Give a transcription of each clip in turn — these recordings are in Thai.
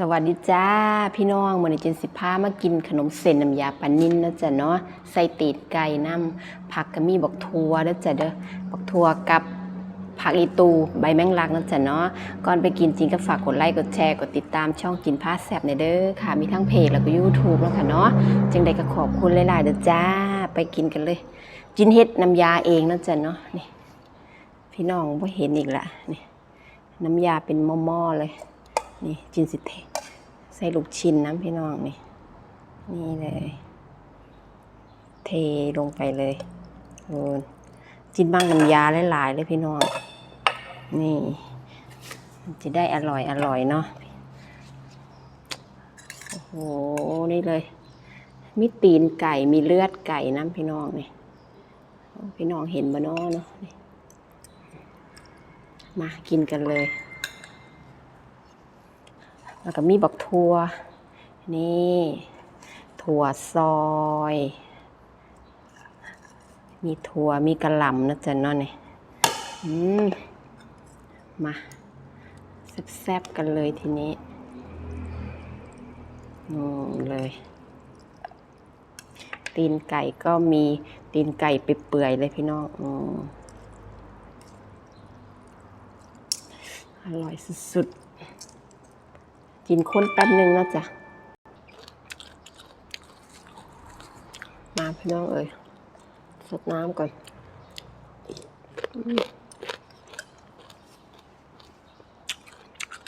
สวัสดีจ้า พี่น้องมือนี้เจนสิพามากินขนมเส้นน้ำยาปานินนะจ๊ะเนาะใส่ตีดไก่น้ำผักก็มีบักทัวเด้อจ้ะเด้อบักทัวกับผักอีตูใบแมงลักนะจ๊ะเนาะก่อนไปกินจริงก็ฝากกดไลค์กดแชร์กดติดตามช่องกินพาแซบในเด้อค่ะ มีทั้งเพจแล้วก็ YouTube แล้วค่ะเนาะจังใดก็ขอบคุณหลายๆเด้อจ้า ไปกินกันเลย จินเฮ็ดน้ำยาเองนะจ๊ะเนาะนี่พี่น้องบ่เห็นอีกละนี่น้ำยาเป็นหม้อๆเลย นี่จินสิเทใส่ลูกชิ้นน้ำพี่น้องนี่ นี่เลย เทลงไปเลยโอ้ยจินบ้างน้ำยาหลายๆเลยพี่น้อง นี่ จะได้อร่อยอร่อยเนาะโอ้โห นี่เลย มีตีนไก่มีเลือดไก่น้ำพี่น้องนี่พี่น้องเห็นบ่เนาะเนาะมากินกันเลย แล้วก็มีบักทั่วนี่ ถั่วซอย มีถั่วมีกระหล่ำนะจ๊ะเนาะเนี่ยอืมมาแซ่บๆกันเลยทีนี้อืมเลย ตีนไก่ก็มีตีนไก่ไปเปื่อยๆเลยพี่น้องออร่อยสุดๆ กินข้นแป๊บนึงนะจ๊ะ มาพี่น้องเอ่ยสดน้ำก่อน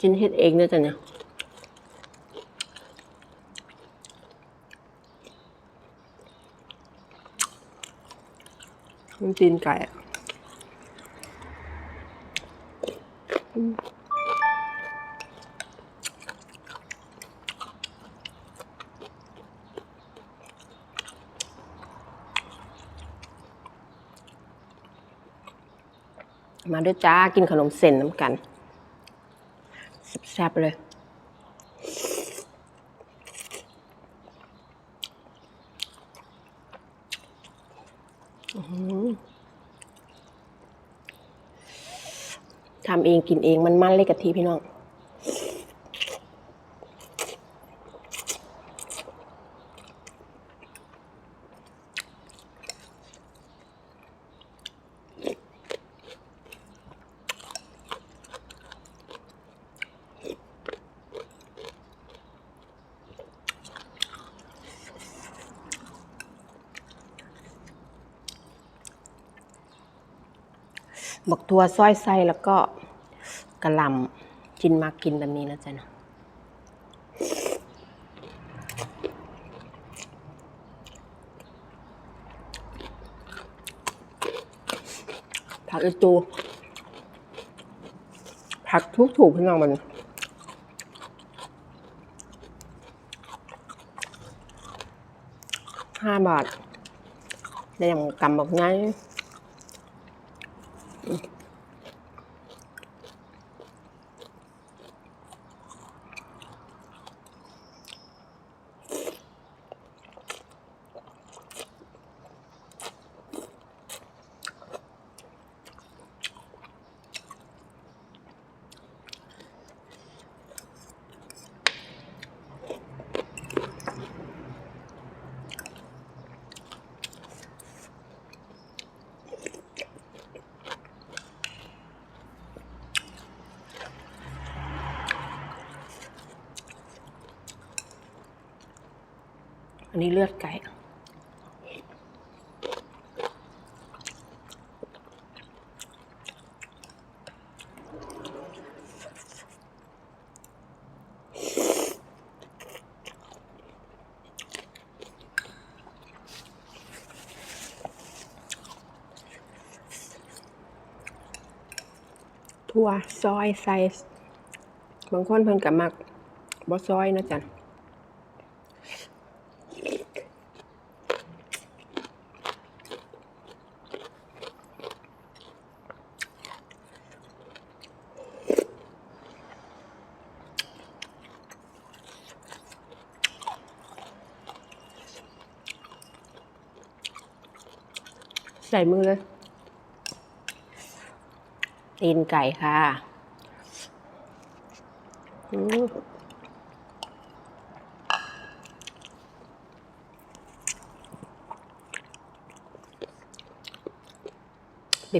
กินเฮ็ดเองด้วยจ้ะเนี่ยมันตีนไก่อะ มาด้วยจ้ากินขนมเส้นน้ำกันแซ่บเลย ทำเองกินเองมันมันเลยกะทิพี่น้อง บักทัวซอยไส้แล้วก็กระลำจินมากินแบบนี้นะจ๊ะนะผักอีตูผักทุกถูกพี่น้องมันห้าบาทได้อย่างกำแบบง่าย นี้เลือดไก่ทั่วซอยใส่บางคนเพิ่นกับมักบ่ซอยนะจ๊ะ ใส่มือเลย ตีนไก่ค่ะอืม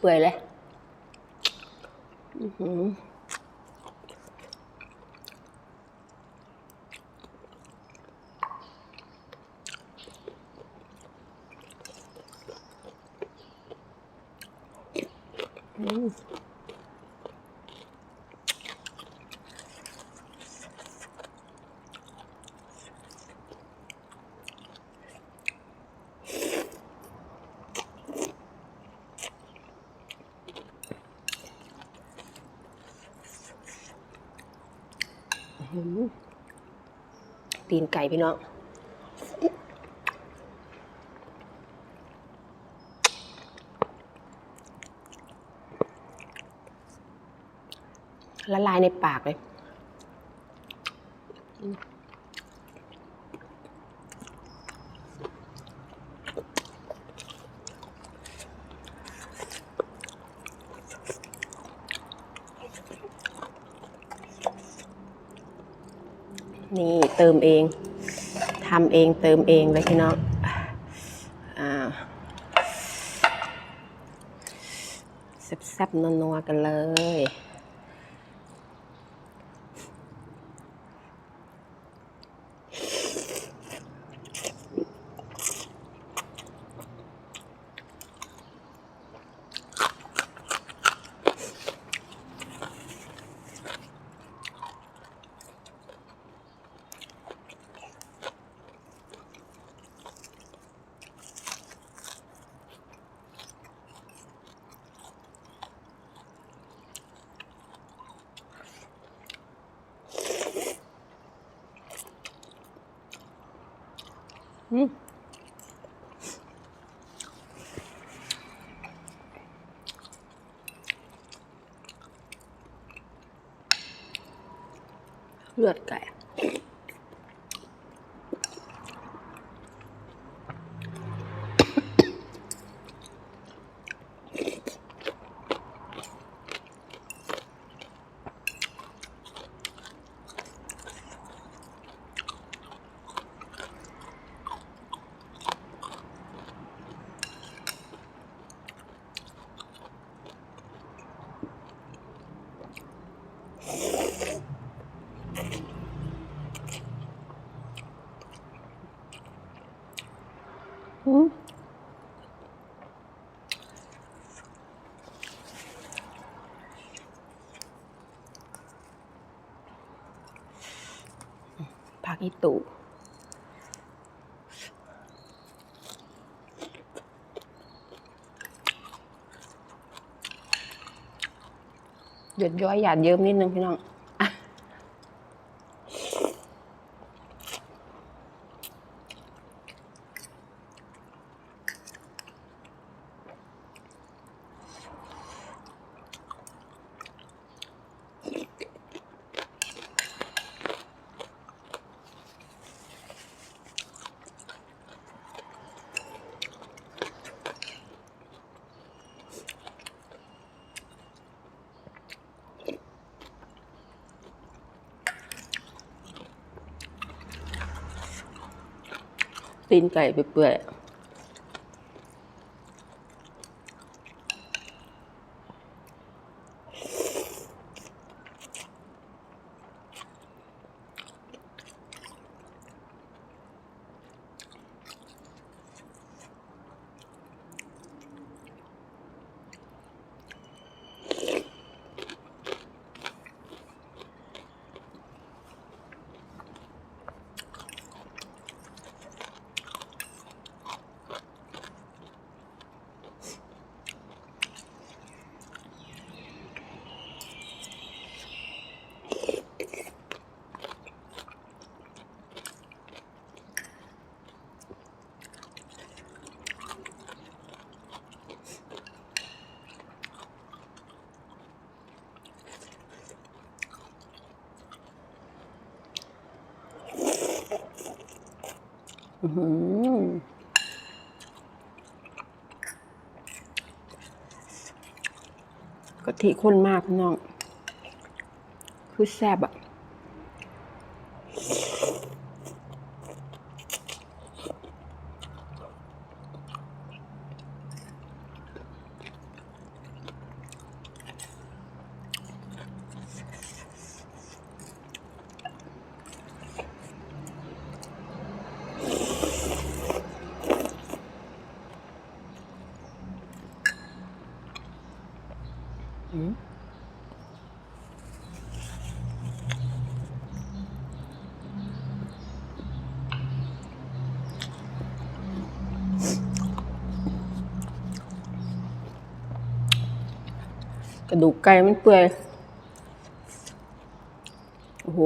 เปื่อยเลย อือหือ ตีนไก่พี่น้องละลายในปากเลย นี่เติมเองทำเองเติมเองเลยพี่น้องแซ่บๆนัวๆกันเลย อืม เลือดไก่ อืมากอีตูหยดย้อยหยาดเยิ้มนิดนึงพี่น้อง ตีนไก่เปื่อยๆ กะทิข้นมากพี่น้อง คือแซ่บอะ กระดูกไก่มันเปื่อย โอ้โห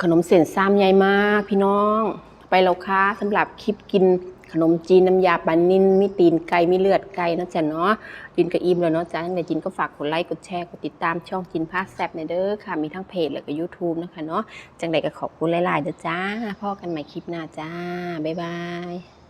ขนมเส้นซ้ำใหญ่มากพี่น้อง ไปแล้วค่ะสำหรับคลิปกิน ขนมจีนน้ำยาปลานินมีตีนไก่มีเลือดไก่เนาะจ๊ะเนาะจินก็อิ่มแล้วเนาะจ๊ะในจินก็ฝากกดไลค์กดแชร์กดติดตามช่องจินพาแซบในเด้อค่ะมีทั้งเพจแล้วก็ยูทูบนะคะเนาะจังใดก็ขอบคุณหลายๆเด้อจ้าพ่อกันใหม่คลิปหน้าจ้าบ๊ายบาย